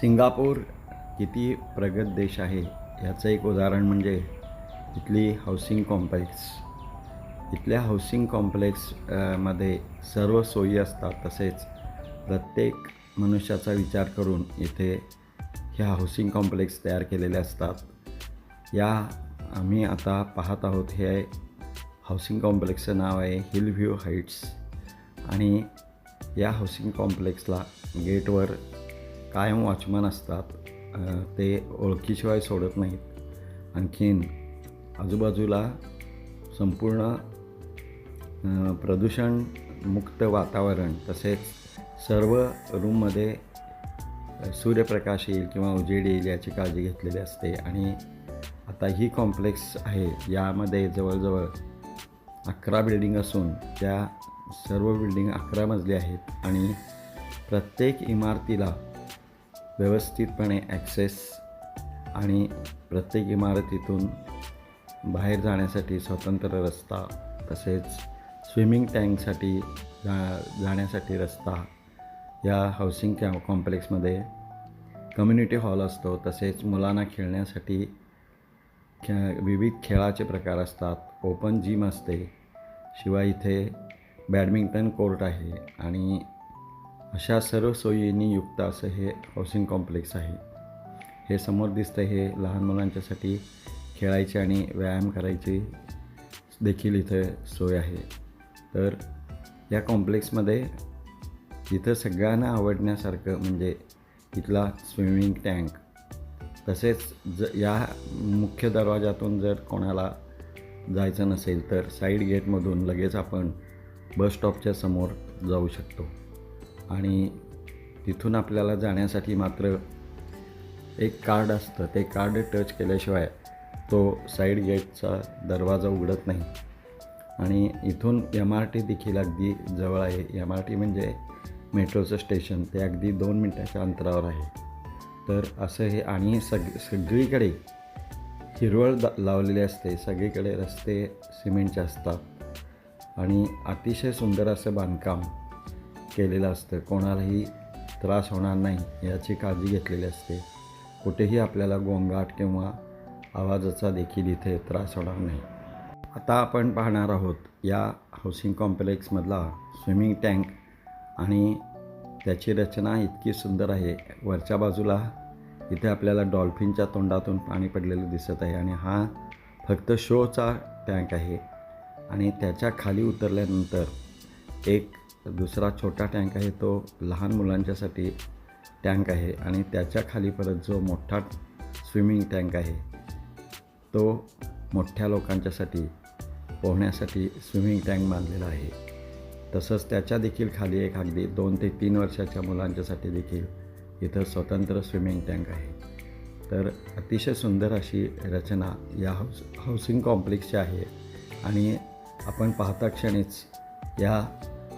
Singapore किती प्रगत देश आहे याचं एक उदाहरण म्हणजे इथली हाऊसिंग कॉम्प्लेक्स इथल्या हाऊसिंग कॉम्प्लेक्समध्ये सर्व सोयी असतात. तसेच प्रत्येक मनुष्याचा विचार करून इथे ह्या हाऊसिंग कॉम्प्लेक्स तयार केलेले असतात. या आम्ही आता पाहत आहोत हे हाऊसिंग कॉम्प्लेक्सचं नाव आहे हिल व्ह्यू हाईट्स आणि या हाऊसिंग कॉम्प्लेक्सला गेटवर कायम वॉचमन असतात ते ओळखीशिवाय सोडत नाहीत. आणखीन आजूबाजूला संपूर्ण प्रदूषण मुक्त वातावरण तसेच सर्व रूममध्ये सूर्यप्रकाश येईल किंवा उजेड येईल याची काळजी घेतलेली असते. आणि आता ही कॉम्प्लेक्स आहे यामध्ये जवळजवळ अकरा बिल्डिंग असून त्या सर्व बिल्डिंग अकरा मजली आहेत. आणि प्रत्येक इमारतीला व्यवस्थितपणे ॲक्सेस आणि प्रत्येक इमारतीतून बाहेर जाण्यासाठी स्वतंत्र रस्ता तसेच स्विमिंग टँकसाठी जा जाण्यासाठी रस्ता या हाऊसिंग कॅ कॉम्प्लेक्समध्ये कम्युनिटी हॉल असतो. तसेच मुलांना खेळण्यासाठी खे विविध खेळाचे प्रकार असतात. ओपन जिम असते. शिवाय इथे बॅडमिंटन कोर्ट आहे आणि अशा सर्व सोयींनी युक्त असं हे हाऊसिंग कॉम्प्लेक्स आहे. हे समोर दिसतं हे लहान मुलांच्यासाठी खेळायचे आणि व्यायाम करायची देखील इथं सोय आहे. तर या कॉम्प्लेक्समध्ये इथं सगळ्यांना आवडण्यासारखं म्हणजे इथला स्विमिंग टँक तसेच ज या मुख्य दरवाजातून जर कोणाला जायचं नसेल तर साईड गेटमधून लगेच आपण बस स्टॉपच्या समोर जाऊ शकतो. आणि तिथून आपल्याला जाण्यासाठी मात्र एक कार्ड असतं. ते कार्ड टच केल्याशिवाय तो साईड गेटचा दरवाजा उघडत नाही. आणि इथून एम आर टी देखील अगदी जवळ आहे. एम आर टी म्हणजे मेट्रोचं स्टेशन. ते अगदी दोन मिनटाच्या अंतरावर आहे. तर असं हे आणि सग सगळीकडे हिरवळ दा लावलेली असते. सगळीकडे रस्ते सिमेंटचे असतात. आणि अतिशय सुंदर असं बांधकाम केलेलं असतं. कोणालाही त्रास होणार नाही याची काळजी घेतलेली असते. कुठेही आपल्याला गोंगाट किंवा आवाजाचा देखील इथे त्रास होणार नाही. आता आपण पाहणार आहोत या हाऊसिंग कॉम्प्लेक्समधला स्विमिंग टँक आणि त्याची रचना इतकी सुंदर आहे. वरच्या बाजूला इथे आपल्याला डॉल्फिनच्या तोंडातून पाणी पडलेलं दिसत आहे आणि हा फक्त शोचा टँक आहे. आणि त्याच्याखाली उतरल्यानंतर एक दुसरा छोटा टँक आहे तो लहान मुलांच्यासाठी टँक आहे आणि त्याच्याखाली परत जो मोठा स्विमिंग टँक आहे तो मोठ्या लोकांच्यासाठी पोहण्यासाठी स्विमिंग टँक बांधलेला आहे. तसंच त्याच्या देखील खाली एक अगदी दोन ते तीन वर्षाच्या मुलांच्यासाठी देखील इथं स्वतंत्र स्विमिंग टँक आहे. तर अतिशय सुंदर अशी रचना या हाऊस हाऊसिंग कॉम्प्लेक्सची आहे आणि आपण पाहता क्षणीच या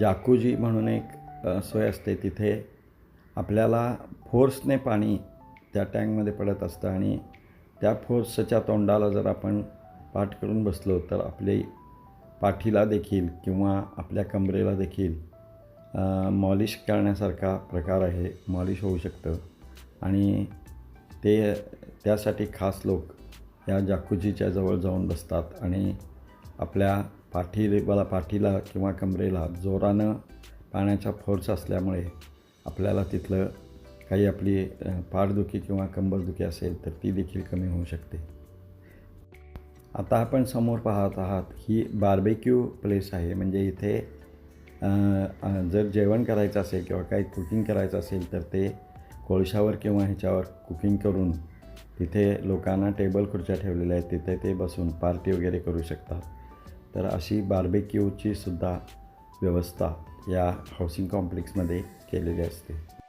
जाकुजी म्हणून एक सोय असते. तिथे आपल्याला फोर्सने पाणी त्या टँकमध्ये पडत असतं आणि त्या फोर्सच्या तोंडाला जर आपण पाठ करून बसलो तर आपली पाठीला देखील किंवा आपल्या कमरेला देखील मॉलिश करण्यासारखा प्रकार आहे मॉलिश होऊ शकतं. आणि ते त्यासाठी खास लोक या जाकुजीच्या जवळ जाऊन बसतात आणि आपल्या पाठीला पाठीला किंवा कमरेला जोरानं पाण्याचा फोर्स असल्यामुळे आपल्याला तिथलं काही आपली पाठदुखी किंवा कंबरदुखी असेल तर ती देखील कमी होऊ शकते. आता आपण समोर पाहत आहात ही बार्बेक्यू प्लेस आहे. म्हणजे इथे जर जेवण करायचं असेल किंवा काही कुकिंग करायचं असेल तर ते कोळशावर किंवा ह्याच्यावर कुकिंग करून तिथे लोकांना टेबल खुर्च्या ठेवलेल्या आहेत. तिथे ते बसून पार्टी वगैरे करू शकतात. तर अशी बार्बेक्यूची सुद्धा व्यवस्था या हाऊसिंग कॉम्प्लेक्समध्ये केलेली असते.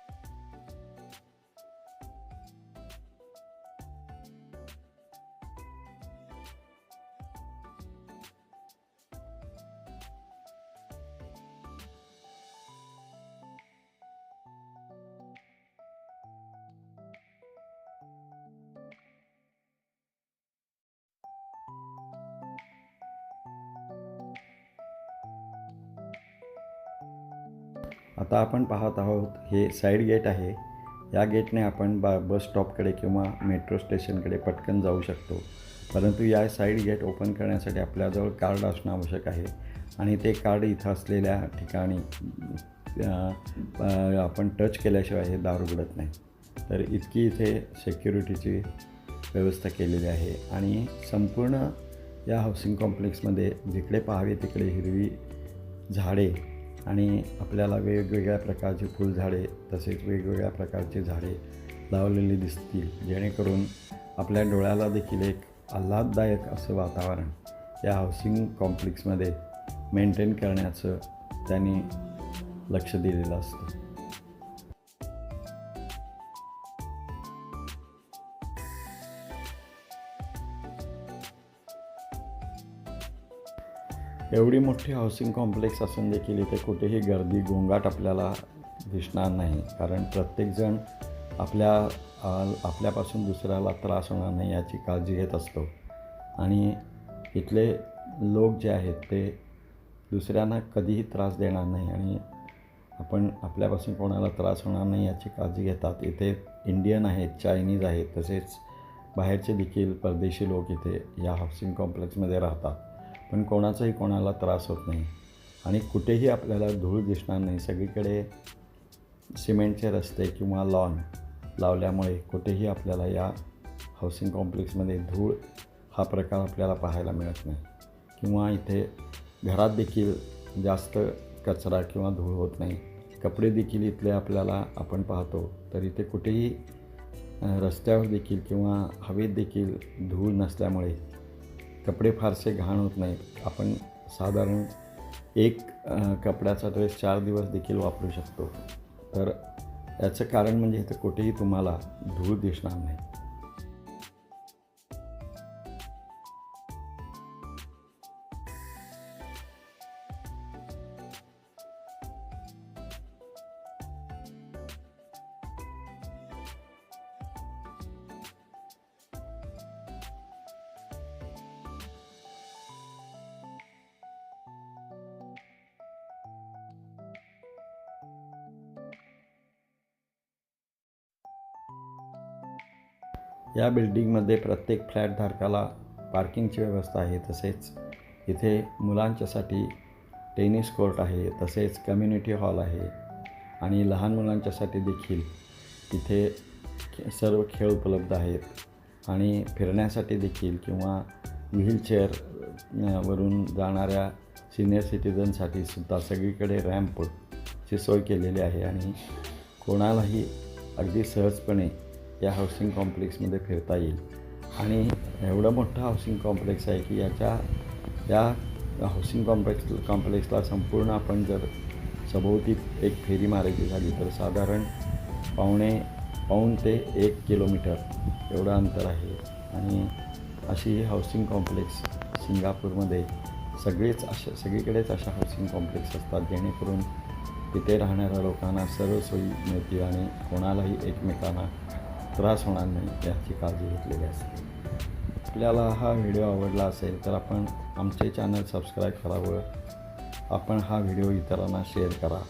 आता आपण पाहत आहोत हे साईड गेट आहे. या गेटने आपण बा बस स्टॉपकडे किंवा मेट्रो स्टेशनकडे पटकन जाऊ शकतो. परंतु या साईड गेट ओपन करण्यासाठी आपल्याजवळ कार्ड असणं आवश्यक आहे. आणि ते कार्ड इथं असलेल्या ठिकाणी आपण टच केल्याशिवाय हे दार उघडत नाही. तर इतकी इथे सेक्युरिटीची व्यवस्था केलेली आहे. आणि संपूर्ण या हाऊसिंग कॉम्प्लेक्समध्ये जिकडे पाहावे तिकडे हिरवी झाडे आणि आपल्याला वेगवेगळ्या प्रकारची फुलझाडे तसेच वेगवेगळ्या प्रकारची झाडे लावलेली दिसतील जेणेकरून आपल्या डोळ्याला देखील एक आल्हाददायक असं वातावरण या हाऊसिंग कॉम्प्लेक्समध्ये मेंटेन करण्याचं त्यांनी लक्ष दिलेलं असतं. एवढी मोठी हाऊसिंग कॉम्प्लेक्स असून देखील इथे कुठेही गर्दी गोंगाट आपल्याला दिसणार नाही. कारण प्रत्येकजण आपल्या आपल्यापासून दुसऱ्याला त्रास होणार नाही याची काळजी घेत असतो. आणि इथले लोक जे आहेत ते दुसऱ्यांना कधीही त्रास देणार नाही आणि आपण आपल्यापासून कोणाला त्रास होणार नाही याची काळजी घेतात. इथे इंडियन आहेत चायनीज आहेत तसेच बाहेरचे देखील परदेशी लोक इथे या हाऊसिंग कॉम्प्लेक्समध्ये राहतात. पण कोणाचाही कोणाला त्रास होत नाही. आणि कुठेही आपल्याला धूळ दिसणार नाही. सगळीकडे सिमेंटचे रस्ते किंवा लॉन लावल्यामुळे कुठेही आपल्याला या हाऊसिंग कॉम्प्लेक्समध्ये धूळ हा प्रकार आपल्याला पाहायला मिळत नाही. किंवा इथे घरात देखील जास्त कचरा किंवा धूळ होत नाही. कपडे देखील इथले आपल्याला आपण पाहतो. तर इथे कुठेही रस्त्यावर देखील किंवा हवेत देखील धूळ नसल्यामुळे कपडे फारसे घाण होत नाहीत. आपण साधारण एक कपड्याचा ड्रेस चार दिवस देखील वापरू शकतो. तर याचं कारण म्हणजे इथं कुठेही तुम्हाला धूळ दिसणार नाही. या बिल्डिंगमध्ये प्रत्येक फ्लॅटधारकाला पार्किंगची व्यवस्था आहे तसेच इथे मुलांच्यासाठी टेनिस कोर्ट आहे तसेच कम्युनिटी हॉल आहे आणि लहान मुलांच्यासाठी देखील इथे सर्व खेळ उपलब्ध आहेत आणि फिरण्यासाठी देखील किंवा व्हीलचेअर वरून जाणाऱ्या सिनियर सिटीजनसाठी सुद्धा सगळीकडे रॅम्पची सोय केलेली आहे आणि कोणालाही अगदी सहजपणे या हाऊसिंग कॉम्प्लेक्समध्ये फिरता येईल. आणि एवढं मोठं हाऊसिंग कॉम्प्लेक्स आहे की याच्या या हाऊसिंग कॉम्प्लेक्स कॉम्प्लेक्सला संपूर्ण आपण जर सभोवती एक फेरी मारायची झाली तर साधारण पावणे पाऊण ते एक किलोमीटर एवढं अंतर आहे. आणि अशी ही हाऊसिंग कॉम्प्लेक्स सिंगापूरमध्ये सगळेच अशा सगळीकडेच अशा हाऊसिंग कॉम्प्लेक्स असतात जेणेकरून तिथे राहणाऱ्या लोकांना सर्व सोयी मिळतील आणि कोणालाही एकमेकांना त्रास होणार नाही याची काळजी घेतलेली असते आपल्याला हा व्हिडिओ आवडला असेल तर आपण आमचे चॅनल सबस्क्राईब करावं. आपण हा व्हिडिओ इतरांना शेअर करा.